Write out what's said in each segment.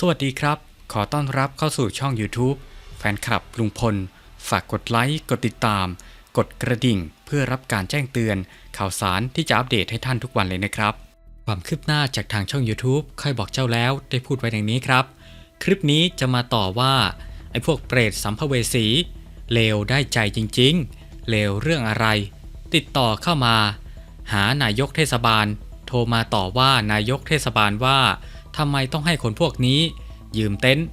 สวัสดีครับ ขอต้อนรับเข้าสู่ช่อง YouTube แฟนคลับลุงพล ฝากกดไลค์ กดติดตาม กดกระดิ่ง เพื่อรับการแจ้งเตือน ข่าวสารที่จะอัปเดตให้ท่านทุกวันเลยนะครับ ความคืบหน้าจากทางช่อง YouTube ค่อยบอกเจ้าแล้วได้พูดไว้ดังนี้ครับ คลิปนี้จะมาต่อว่า ไอ้พวกเปรตสัมภเวสี เลวได้ใจจริงๆ เลวเรื่องอะไร ติดต่อเข้ามา หานายกเทศบาล โทรมาต่อว่านายกเทศบาลว่า ทำไมต้องให้คนพวกนี้ ยืมเต็นท์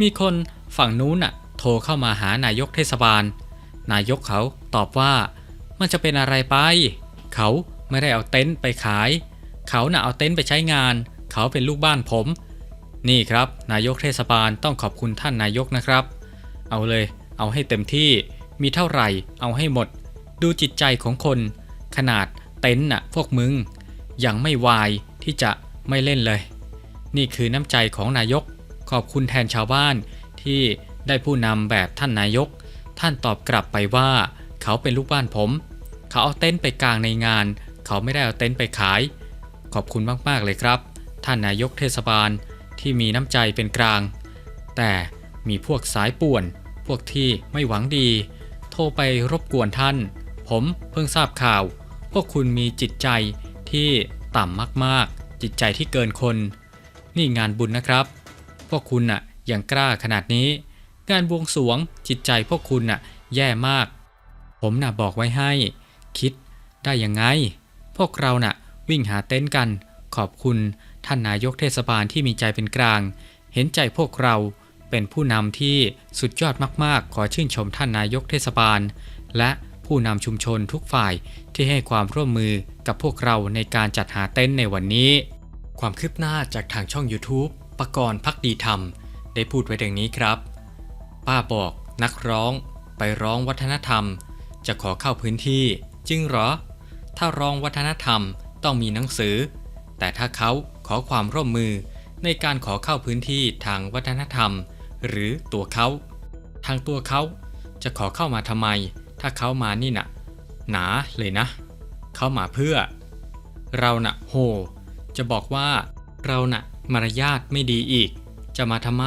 มีคนฝั่งนู้นน่ะ โทรเข้ามาหานายกเทศบาล นายกเขาตอบว่า มันจะเป็นอะไรไป เขาไม่ได้เอาเต็นท์ไปขาย เขาน่ะเอาเต็นท์ไปใช้งาน เขาเป็นลูกบ้านผม นี่ครับ นายกเทศบาลต้องขอบคุณท่านนายกนะครับ เอาเลย เอาให้เต็มที่มีเท่าไหร่ เอาให้หมด ดูจิตใจของคน ขนาดเต็นท์น่ะพวกมึง ยังไม่วายที่จะไม่เล่นเลย นี่คือน้ำใจของนายก ขอบคุณแทนชาวบ้านที่ได้ผู้นำแบบท่านนายก ท่านตอบกลับไปว่า เขาเป็นลูกบ้านผม เขาเอาเต็นท์ไปกลางในงาน เขาไม่ได้เอาเต็นท์ไปขาย ขอบคุณมากๆเลยครับ ท่านนายกเทศบาลที่มีน้ำใจเป็นกลาง แต่มีพวกสายป่วน พวกที่ไม่หวังดี โทรไปรบกวนท่าน ผมเพิ่งทราบข่าว พวกคุณมีจิตใจที่ต่ำมากๆ จิตใจที่เกินคน นี่งานบุญนะครับ พวกคุณน่ะยังกล้าขนาดนี้ งานบวงสวงจิตใจพวกคุณน่ะ แย่มาก ผมน่ะบอกไว้ให้ คิดได้ยังไง พวกเราน่ะ วิ่งหาเต็นท์กัน ขอบคุณท่านนายกเทศบาลที่มีใจเป็นกลาง เห็นใจพวกเราเป็นผู้นำที่สุดยอดมากๆ ขอชื่นชมท่านนายกเทศบาล และผู้นำชุมชนทุกฝ่ายที่ให้ความร่วมมือกับพวกเราในการจัดหาเต็นท์ในวันนี้ ความคืบหน้าจากทางช่อง YouTube ปกรณ์พักดีธรรม ได้พูดไว้ดังนี้ครับ ป้าบอกนักร้องไปร้องวัฒนธรรม จะขอเข้าพื้นที่ จริงเหรอ ถ้าร้องวัฒนธรรมต้องมีหนังสือ แต่ถ้าเขาขอความร่วมมือในการขอเข้าพื้นที่ทางวัฒนธรรม หรือตัวเขา ทางตัวเขาจะขอเข้ามาทำไม ถ้าเขามานี่น่ะ หนาเลยนะ เขามาเพื่อ เราน่ะโห จะบอกว่าเราน่ะมารยาทไม่ดีอีก จะมาทำไม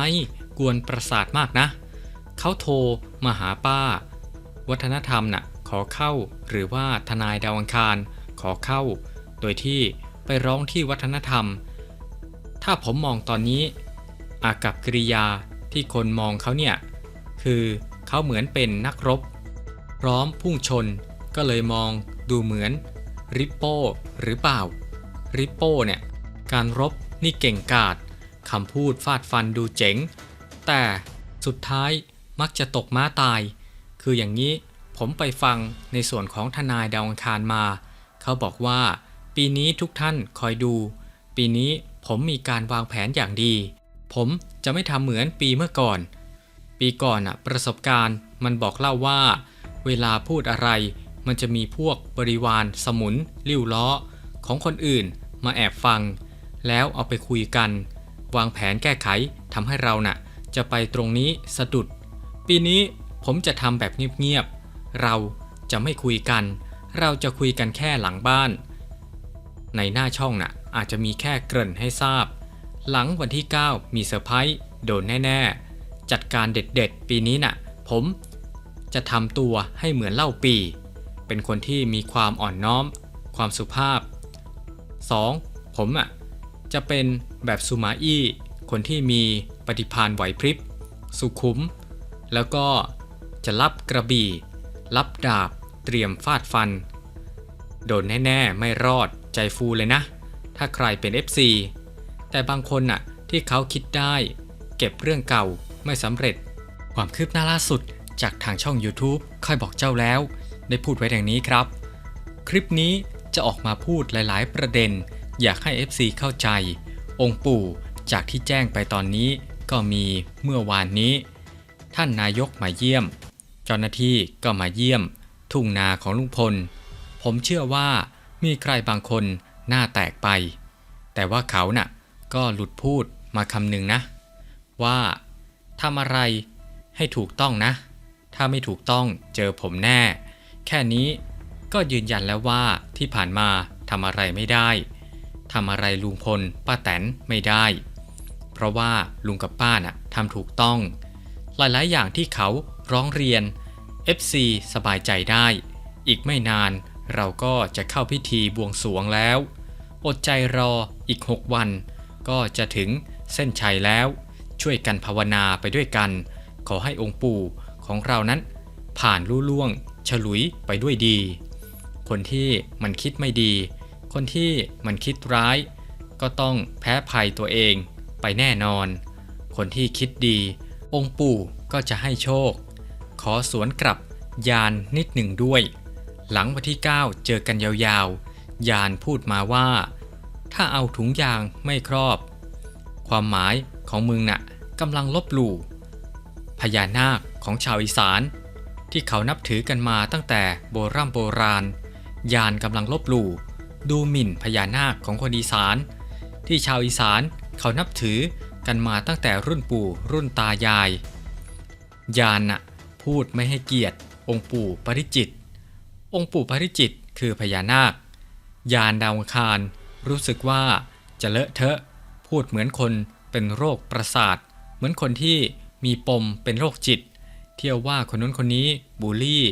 กวนประสาทมากนะ เขาโทรมาหาป้า วัฒนธรรมน่ะขอเข้าหรือว่าทนายดาวอังคารขอเข้า โดยที่ไปร้องที่วัฒนธรรม ถ้าผมมองตอนนี้ อากับกิริยาที่คนมองเขาเนี่ยคือเขาเหมือนเป็นนักรบ พร้อมพุ่งชนก็เลยมองดูเหมือนริปโป้หรือเปล่า ริปโป้เนี่ย การรบนี่เก่งกาจคำพูดฟาดฟันดูเจ๋ง แต่สุดท้ายมักจะตกม้าตาย คืออย่างนี้ผมไปฟังในส่วนของทนายดาวอังคารมา เขาบอกว่า ปีนี้ทุกท่านคอยดู ปีนี้ผมมีการวางแผนอย่างดี ผมจะไม่ทำเหมือนปีเมื่อก่อน ปีก่อนอะประสบการณ์มันบอกเล่าว่า เวลาพูดอะไร มันจะมีพวกบริวารสมุน ลิ้วล้อ ของคนอื่น มาแอบฟัง แล้วเอาไปคุยกัน วางแผนแก้ไขทำให้เราน่ะ จะไปตรงนี้สะดุด ปีนี้ผมจะทำแบบเงียบๆ เราจะไม่คุยกัน เราจะคุยกันแค่หลังบ้าน ในหน้าช่องน่ะอาจจะมีแค่เกริ่นให้ทราบ หลังวันที่ 9 มีเซอร์ไพรส์โดนแน่ๆ จัดการเด็ดๆ ปีนี้น่ะ ผมจะทำตัวให้เหมือนเล่าปี เป็นคนที่มีความอ่อนน้อม ความสุภาพ 2. ผมอะจะเป็นแบบสุมาอี้คนที่มีปฏิภาณไหวพริบ สุขุม แล้วก็จะรับกระบี่ รับดาบ เตรียมฟาดฟัน โดนแน่ ๆ ไม่รอดใจฟูเลยนะ ถ้าใครเป็น FC แต่บางคนน่ะที่เขาคิดได้ เก็บเรื่องเก่าไม่สำเร็จ ความคืบหน้าล่าสุดจากทางช่อง YouTube ค่อยบอกเจ้าแล้ว ได้พูดไว้ดังนี้ครับ คลิปนี้ จะออกมาพูดหลายๆ ประเด็น อยากให้ FC เข้าใจ องค์ปู่จากที่แจ้งไปตอนนี้ก็มีเมื่อวานนี้ ท่านนายกมาเยี่ยม เจ้าหน้าที่ก็มาเยี่ยม ทุ่งนาของลุงพล ผมเชื่อว่ามีใครบางคนหน้าแตกไป แต่ว่าเขาน่ะก็หลุดพูดมาคำหนึ่งนะ ว่าทำอะไรให้ถูกต้องนะ ถ้าไม่ถูกต้องเจอผมแน่ แค่นี้ ก็ยืนยันแล้วว่าที่ผ่านมาทำอะไรไม่ได้ทำอะไรลุงพลป้าแตนไม่ได้ เพราะว่าลุงกับป้าน่ะทำถูกต้อง หลายๆ อย่างที่เขาร้องเรียน FC สบายใจได้ อีกไม่นานเราก็จะเข้าพิธีบวงสรวงแล้ว อดใจรออีก 6 วัน ก็จะถึงเส้นชัยแล้ว ช่วยกันภาวนาไปด้วยกัน ขอให้องค์ปู่ของเรานั้น ผ่านลุล่วง ฉลุยไปด้วยดี คนที่มันคิดไม่ดี คนที่มันคิดร้าย ก็ต้องแพ้ภัยตัวเองไปแน่นอน คนที่คิดดี องค์ปู่ก็จะให้โชค ขอสวนกลับยานนิดหนึ่งด้วย หลังวันที่ 9 เจอกันยาวๆ ยานพูดมาว่า ถ้าเอาถุงยางไม่ครอบ ความหมายของมึงน่ะกำลังลบหลู่พญานาคของชาวอีสาน ที่เขานับถือกันมาตั้งแต่โบรโบราณ ยานกำลังลบหลู่ ดูหมิ่นพญานาคของคนอีสาน ที่ชาวอีสานเขานับถือกันมาตั้งแต่รุ่นปู่รุ่นตายาย ยานน่ะพูดไม่ให้เกียรติ องค์ปู่ปริจิต องค์ปู่ปริจิตคือพญานาค ยานดาวคารรู้สึกว่าจะเลอะเทอะ พูดเหมือนคนเป็นโรคประสาท เหมือนคนที่มีปมเป็นโรคจิต เที่ยวว่าคนนู้นคนนี้บูลลี่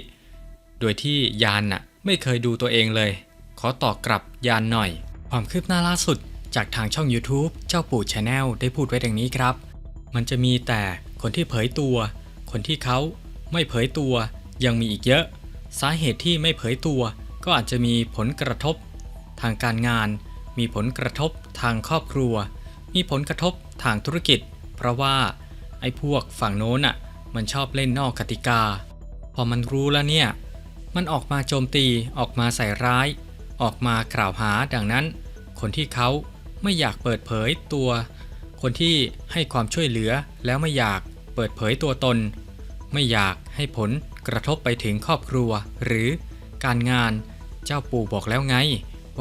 โดยที่ยานน่ะ ไม่เคยดูตัวเองเลย ขอตอบกลับยานหน่อย ความคืบหน้าล่าสุด จากทางช่อง YouTube เจ้าปู่ชาแนลได้พูดไว้ดังนี้ครับ มันจะมีแต่คนที่เผยตัว คนที่เขาไม่เผยตัวยังมีอีกเยอะ สาเหตุที่ไม่เผยตัว ก็อาจจะมีผลกระทบ ทางการงาน มีผลกระทบทางครอบครัว มีผลกระทบทางธุรกิจ เพราะว่าไอ้พวกฝั่งโน้นอะมันชอบเล่นนอกกติกา พอมันรู้แล้วเนี่ย มันออกมาโจมตีออกมาใส่ร้าย ออกมากล่าวหาดังนั้น คนที่เขาไม่อยากเปิดเผยตัว คนที่ให้ความช่วยเหลือแล้วไม่อยากเปิดเผยตัวตน ไม่อยากให้ผลกระทบไปถึงครอบครัว หรือการงานเจ้าปู่บอกแล้วไง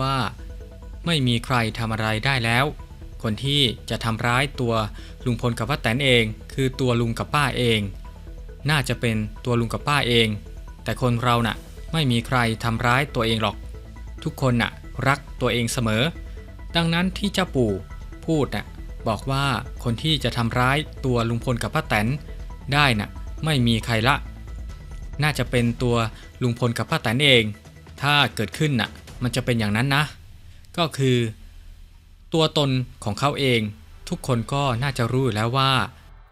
ว่าไม่มีใครทำอะไรได้แล้ว คนที่จะทำร้ายตัวลุงพลกับป้าแตนเอง คือตัวลุงกับป้าเอง น่าจะเป็นตัวลุงกับป้าเอง แต่คนเราน่ะไม่มีใครทำร้ายตัวเองหรอก ทุกคนน่ะรักตัวเองเสมอ ดังนั้นที่เจ้าปู่พูดน่ะบอกว่าคนที่จะทำร้ายตัวลุงพลกับป้าแตนได้น่ะไม่มีใครละ น่าจะเป็นตัวลุงพลกับป้าแตนเอง ถ้าเกิดขึ้นน่ะมันจะเป็นอย่างนั้นนะ ก็คือ ตัวตนของเขาเอง ทุกคนก็น่าจะรู้อยู่แล้วว่า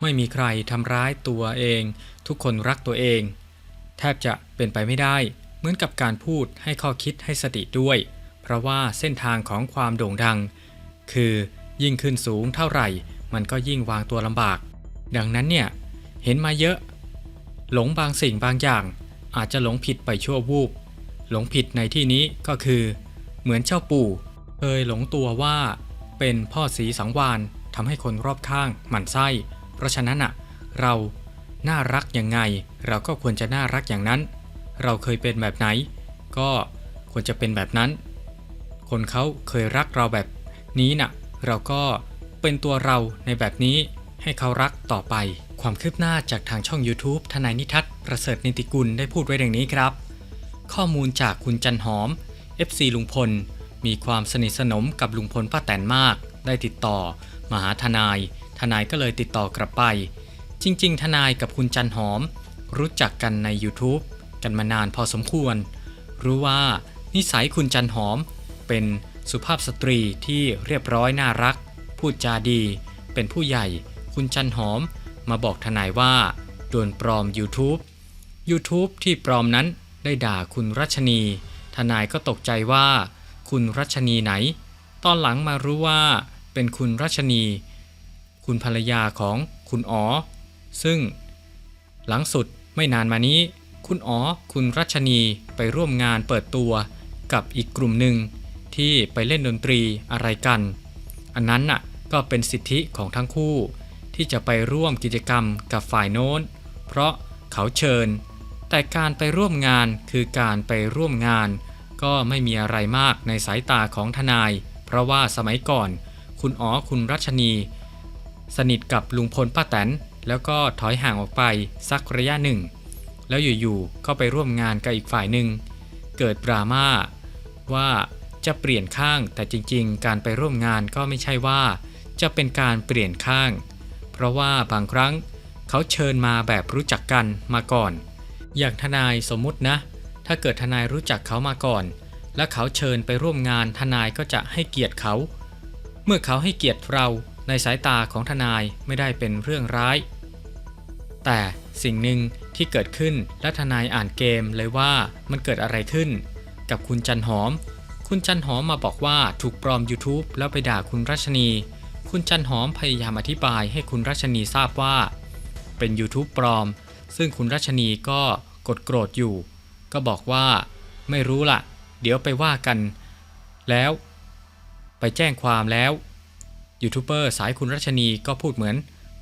ไม่มีใครทำร้ายตัวเอง ทุกคนรักตัวเอง แทบจะเป็นไปไม่ได้ เหมือนกับการพูดให้ข้อคิดให้สติด้วย เพราะว่าเส้นทางของความโด่งดัง คือยิ่งขึ้นสูงเท่าไหร่ มันก็ยิ่งวางตัวลำบาก ดังนั้นเนี่ยเห็นมาเยอะ หลงบางสิ่งบางอย่าง อาจจะหลงผิดไปชั่ววูบ หลงผิดในที่นี้ก็คือ เหมือนเจ้าปู่ เคยหลงตัวว่าเป็นพ่อสีสังวานทำให้คนรอบข้างหมั่นไส้ เพราะฉะนั้นอะเรา น่ารักยังไง เราก็ควรจะน่ารักอย่างนั้น เราเคยเป็นแบบไหน ก็ควรจะเป็นแบบนั้น คนเขาเคยรักเราแบบนี้น่ะ เราก็เป็นตัวเราในแบบนี้ให้เขารักต่อไป ความคืบหน้าจากทางช่อง YouTube ทนายนิทัศน์ประเสริฐนิติกุลได้พูดไว้ดังนี้ครับ ข้อมูลจากคุณจันหอม FC ลุงพล มีความสนิทสนมกับลุงพลป้าแตนมาก ได้ติดต่อมาหาทนาย ทนายก็เลยติดต่อกลับไป จริง ๆ ทนายกับคุณจันหอม รู้จักกันใน YouTube กันมานานพอสมควร รู้ว่านิสัยคุณจันหอม เป็นสุภาพสตรีที่เรียบร้อยน่ารัก พูดจาดี เป็นผู้ใหญ่ คุณจันหอมมาบอกทนายว่า โดนปลอม YouTube YouTube ที่ปลอมนั้นได้ด่าคุณรัชนี ทนายก็ตกใจว่า คุณรัชนีไหน ตอนหลังมารู้ว่าเป็นคุณรัชนี คุณภรรยาของคุณอ๋อ ซึ่งหลังสุดไม่นานมานี้ คุณอ๋อคุณรัชนีไปร่วมงานเปิดตัวกับอีกกลุ่มหนึ่งที่ไปเล่นดนตรีอะไรกัน อันนั้นน่ะก็เป็นสิทธิของทั้งคู่ ที่จะไปร่วมกิจกรรมกับฝ่ายโน้น เพราะเขาเชิญ แต่การไปร่วมงานคือการไปร่วมงาน ก็ไม่มีอะไรมากในสายตาของทนาย เพราะว่าสมัยก่อน คุณอ๋อคุณรัชนี สนิทกับลุงพลป้าแตน แล้วก็ถอยห่างออกไปสักระยะหนึ่ง แล้วอยู่ๆก็ไปร่วมงานกับอีกฝ่ายหนึ่ง เกิดดราม่าว่าจะเปลี่ยนข้างแต่จริงๆ การไปร่วมงานก็ไม่ใช่ว่า จะเป็นการเปลี่ยนข้าง เพราะว่าบางครั้งเขาเชิญมาแบบรู้จักกันมาก่อน อย่างทนายสมมุตินะ ถ้าเกิดทนายรู้จักเขามาก่อน และเขาเชิญไปร่วมงานทนายก็จะให้เกียรติเขา เมื่อเขาให้เกียรติเราในสายตาของทนายไม่ได้เป็นเรื่องร้าย แต่สิ่งหนึ่งที่เกิดขึ้นและทนายอ่านเกมเลยว่ามันเกิดอะไรขึ้น กับคุณจันหอม คุณจันหอมมาบอกว่าถูกปลอม YouTube แล้วไปด่าคุณรัชนี คุณจันหอมพยายามอธิบายให้คุณรัชนีทราบว่า เป็น YouTube ปลอม ซึ่งคุณรัชนีก็กดโกรธอยู่ ก็บอกว่า ไม่รู้ละเดี๋ยวไปว่ากัน แล้ว ไปแจ้งความแล้วยูทูบเบอร์สายคุณรัชนีก็พูดเหมือน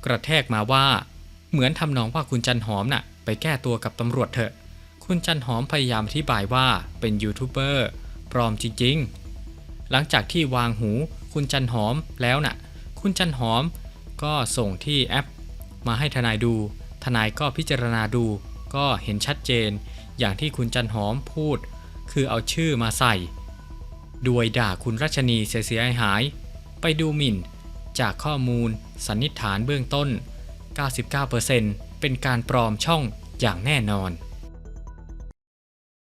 กระแทกมาว่า เหมือนทำนองว่าคุณจันหอมน่ะไปแก้ตัวกับตำรวจเถอะ คุณจันหอมพยายามอธิบายว่าเป็นยูทูบเบอร์ปลอมจริงๆ หลังจากที่วางหูคุณจันหอมแล้วน่ะ คุณจันหอมก็ส่งที่แอป มาให้ทนายดู ทนายก็พิจารณาดู ก็เห็นชัดเจน อย่างที่คุณจันหอมพูด คือเอาชื่อมาใส่ด้วยด่าคุณรัชนีเสียหาย ไปดูหมิ่น จากข้อมูลสันนิษฐานเบื้องต้น 99%เป็นการปลอมช่องอย่างแน่นอน